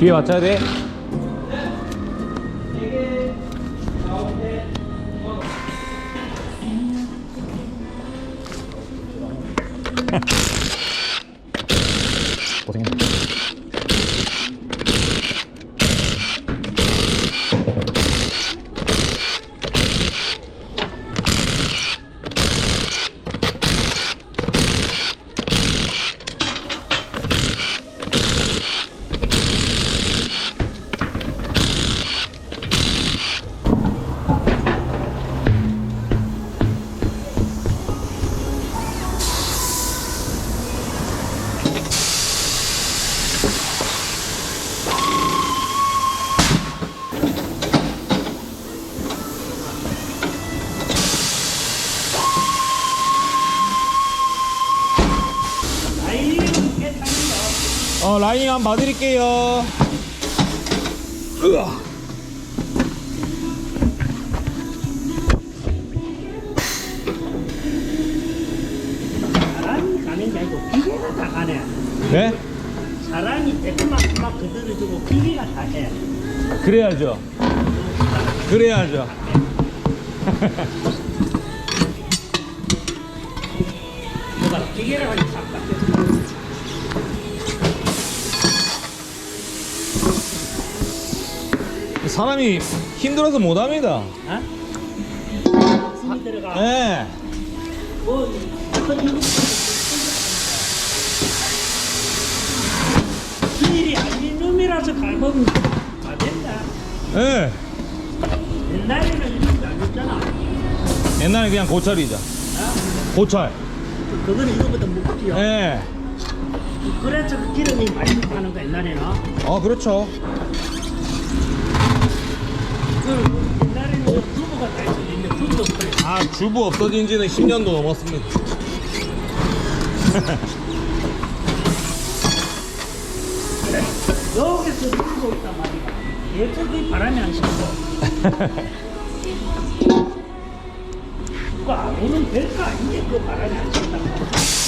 뒤에 맞춰야 돼. 어, 라이닝 한번 봐드릴게요. 으아. 사람이 가는 게 아니고 기계가 다 가네. 네? 사람이 조금만 막 그대로 주고 기계가 다 해. 그래야죠. 그래야죠. 기계를 하니 싹바뀌었어. 사람이 힘들어서 못 합니다. 어? 힘이 들어가. 뭐, 힘이 일이 아닌 놈이라서 갈면 다 된다. 네. 옛날에는 이런 했잖아. 옛날에 그냥 고철이죠. 어? 고철. 그거는 이거보다 무겁지요. 네. 그래서 그 기름이 많이 들어가는 거 옛날에는. 어, 그렇죠. 그 옛날에는 두부가 다 있었는데 두부도 그래. 아, 주부 없어진 지는 10년도 넘었습니다. 여기서 두고 있단 말이야. 예쁘게 바람이 안 씹고. 그거 안 오는 별거 아닌데 그 바람이 안 말이야.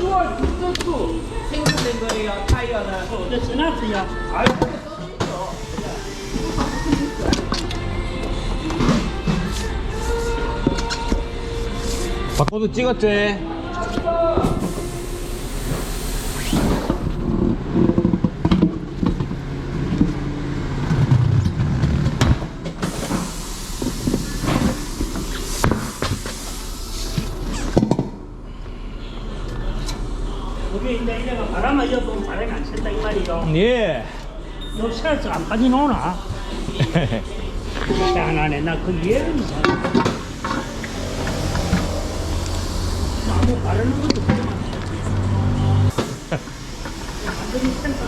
년도 10월 6주 생산된 거예요 타이어는 근데 스나트야. 바코드 찍었지? 그게 이제 이래가 바람이 안 쐴다 이 말이죠. 예. 너 세서 안 빠져나오나? 희한하네. 나그 이해를 못하네. 나무 바르는 것도 그만. 완전히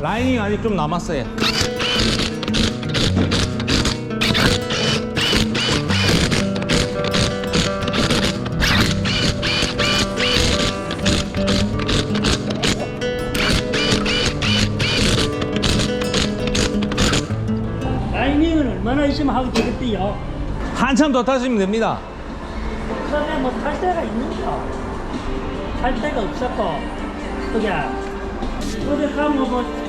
라이닝 아직 좀 남았어요. 라이닝은 얼마나 있으면 하게 되겠대요. 한참 더 타시면 됩니다. 전에 뭐 탈 데가 있는가? 탈 데가 없었고, 그게 어디 가면 뭐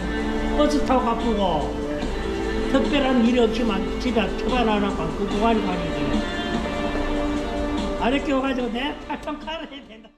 버스 타고 가쁘고 특별한 일이 없지만 집에 처반하라고 그 고관이 관이지. 아랫게 와가지고 내 칼을 해야 된다.